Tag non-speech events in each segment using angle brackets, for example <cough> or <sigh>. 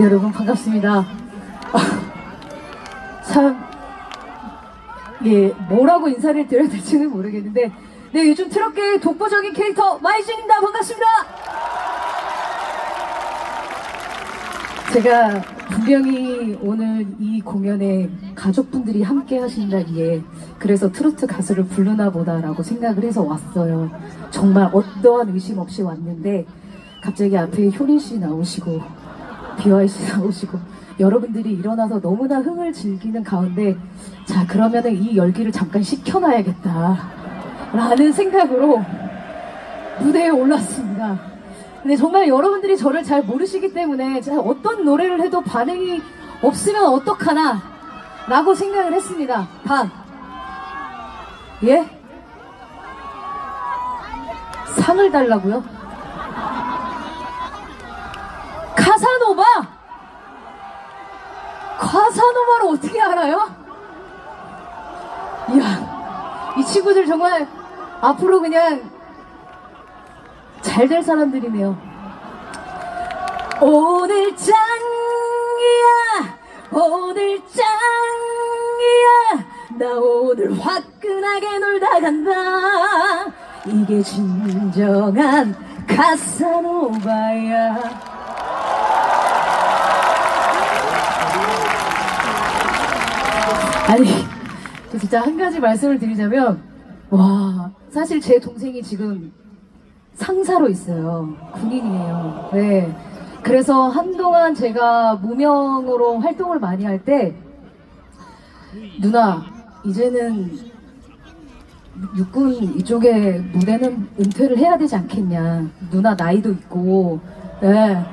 네, 여러분 반갑습니다. <laughs> 참, 예, 뭐라고 인사를 드려야 될지는 모르겠는데, 네, 요즘 트롯계의 독보적인 캐릭터 마이진입니다. 반갑습니다. 제가 분명히 오늘 이 공연에 가족분들이 함께 하신다기에 그래서 트로트 가수를 부르나 보다라고 생각을 해서 왔어요. 정말 어떠한 의심 없이 왔는데 갑자기 앞에 효린 씨 나오시고 비와이 씨 나오시고 여러분들이 일어나서 너무나 흥을 즐기는 가운데 자 그러면은 이 열기를 잠깐 식혀놔야겠다 라는 생각으로 무대에 올랐습니다. 근데 정말 여러분들이 저를 잘 모르시기 때문에 제가 어떤 노래를 해도 반응이 없으면 어떡하나 라고 생각을 했습니다. 단, 예? 상을 달라고요? 카사노바! 카사노바를 어떻게 알아요? 이야, 이 친구들 정말 앞으로 그냥 잘 될 사람들이네요. 오늘 짱이야, 오늘 짱이야, 나 오늘 화끈하게 놀다 간다. 이게 진정한 카사노바야. 아니, 저 진짜 한 가지 말씀을 드리자면, 와, 사실 제 동생이 지금 상사로 있어요. 군인이에요. 네. 그래서 한동안 제가 무명으로 활동을 많이 할 때, 누나, 이제는 육군 이쪽에 무대는 은퇴를 해야 되지 않겠냐. 누나 나이도 있고, 네.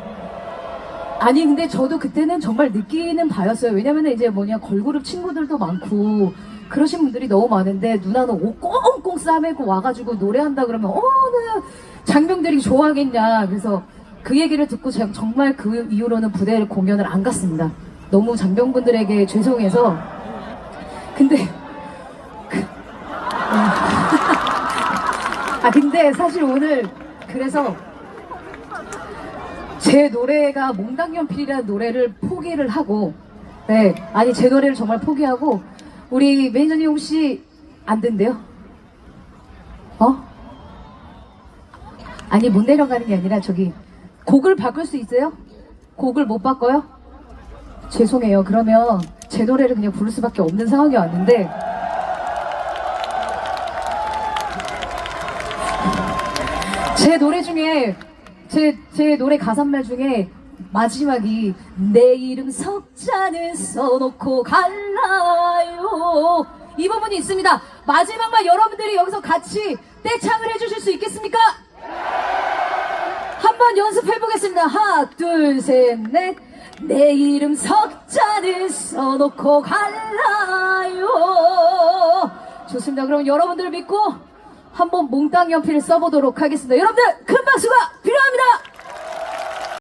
아니 근데 저도 그때는 정말 느끼는 바였어요. 왜냐면은 이제 뭐냐 걸그룹 친구들도 많고 그러신 분들이 너무 많은데 누나는 옷 꽁꽁 싸매고 와가지고 노래한다 그러면 어느 장병들이 좋아하겠냐. 그래서 그 얘기를 듣고 제가 정말 그 이후로는 부대를 공연을 안 갔습니다. 너무 장병분들에게 죄송해서 근데 그- 아 <laughs> 근데 사실 오늘 그래서 제 노래가 몽당연필이라는 노래를 포기를 하고 네 아니 제 노래를 정말 포기하고 우리 매니저님 혹시 안 된대요? 어? 아니 못 내려가는 게 아니라 저기 곡을 바꿀 수 있어요? 곡을 못 바꿔요? 죄송해요 그러면 제 노래를 그냥 부를 수밖에 없는 상황이 왔는데 제 노래 중에 제, 제 노래 가사말 중에 마지막이 내 이름 석자는 써놓고 갈라요. 이 부분이 있습니다. 마지막만 여러분들이 여기서 같이 떼창을 해주실 수 있겠습니까? 한번 연습해 보겠습니다. 하나 둘 셋 넷. 내 이름 석자는 써놓고 갈라요. 좋습니다. 그럼 여러분들 믿고 한번 몽땅 연필을 써보도록 하겠습니다. 여러분들 큰 박수가 필요합니다